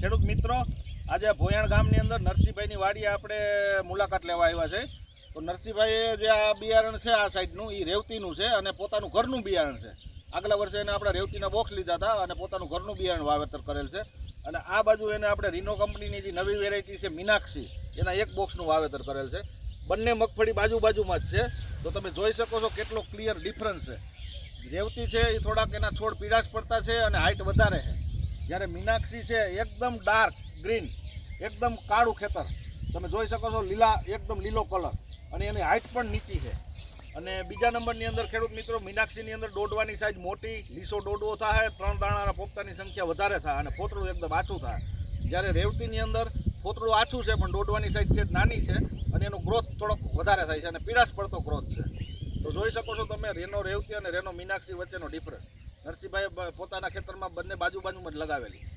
ખેડૂત મિત્રો, આજે ભોયાણ ગામની અંદર નરસિંહભાઈની વાડીએ આપણે મુલાકાત લેવા આવ્યા છે. તો નરસિંહભાઈએ જે આ બિયારણ છે આ સાઈડનું એ રેવતીનું છે અને પોતાનું ઘરનું બિયારણ છે. આગલા વર્ષે એને આપણે રેવતીના બોક્સ લીધા હતા અને પોતાનું ઘરનું બિયારણ વાવેતર કરેલ છે. અને આ બાજુ એને આપણે રીનો કંપનીની જે નવી વેરાયટી છે મીનાક્ષી, એના એક બોક્સનું વાવેતર કરેલ છે. બંને મગફળી બાજુ બાજુમાં જ છે. તો તમે જોઈ શકો છો કેટલો ક્લિયર ડિફરન્સ છે. રેવતી છે એ થોડાક એના છોડ પીડાશ પડતા છે અને હાઇટ વધારે છે. જ્યારે મીનાક્ષી છે, એકદમ ડાર્ક ગ્રીન એકદમ કાળું ખેતર. તમે જોઈ શકો છો લીલા, એકદમ લીલો કલર અને એની હાઇટ પણ નીચી છે. અને બીજા નંબરની અંદર ખેડૂત મિત્રો, મીનાક્ષીની અંદર દોડવાની સાઈઝ મોટી, લીસો દોડવો થાય, ત્રણ દાણાના પોપતાની સંખ્યા વધારે થાય અને ફોતળું એકદમ આછું થાય. જ્યારે રેવતીની અંદર ફોતળું આછું છે, પણ દોડવાની સાઈઝ છે, નાની છે અને એનો ગ્રોથ થોડોક વધારે થાય છે અને પીળાશ પડતો ગ્રોથ છે. તો જોઈ શકો છો તમે રેનો રેવતી અને રેનો મીનાક્ષી વચ્ચેનો ડિફરન્સ નરસિંહભાઈએ બ- પોતાના ખેતરમાં બંને બાજુ બાજુમાં જ લગાવેલી.